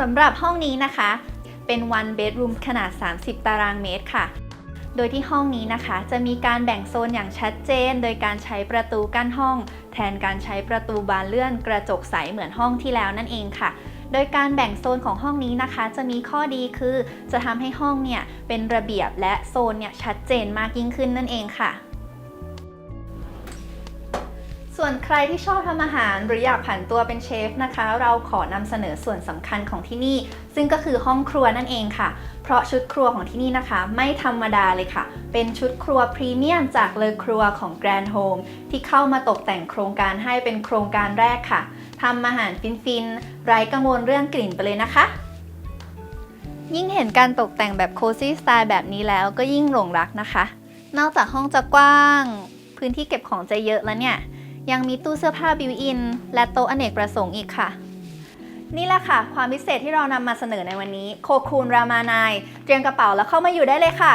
สำหรับห้องนี้นะคะ เป็น one bedroom ขนาด 30 ตารางเมตรค่ะ โดยที่ห้องนี้นะคะ จะมีการแบ่งโซนอย่างชัดเจน โดยการใช้ประตูกั้นห้อง แทนการใช้ประตูบานเลื่อนกระจกใสเหมือนห้องที่แล้วนั่นเองค่ะโดยการแบ่งโซนของห้องนี้นะคะ จะมีข้อดีคือ จะทำให้ห้องเนี่ยเป็นระเบียบและโซนเนี่ยชัดเจนมากยิ่งขึ้นนั่นเองค่ะ ส่วนใครที่ชอบทำอาหารหรืออยากผันตัวเป็นเชฟนะคะ เราขอนำเสนอส่วนสำคัญของที่นี่ ซึ่งก็คือห้องครัวนั่นเองค่ะ เพราะชุดครัวของที่นี่นะคะ ไม่ธรรมดาเลยค่ะ เป็นชุดครัวพรีเมียมจากเลอครัวของ Grand Home ที่เข้ามาตกแต่งโครงการให้เป็นโครงการแรกค่ะทำอาหารฟินๆไร้กังวลเรื่องกลิ่นไปเลยนะคะยิ่งเห็นการตกแต่งแบบโคซี่สไตล์แบบนี้แล้วก็ยิ่งหลงรักนะคะ นอกจากห้องจะกว้าง พื้นที่เก็บของจะเยอะแล้วเนี่ย ยังมีตู้เสื้อผ้าบิวอิน และโต๊ะอเนกประสงค์อีกค่ะ นี่แหละค่ะ ความพิเศษที่เรานำมาเสนอในวันนี้ โคคูนรามานาย เตรียมกระเป๋าแล้วเข้ามาอยู่ได้เลยค่ะ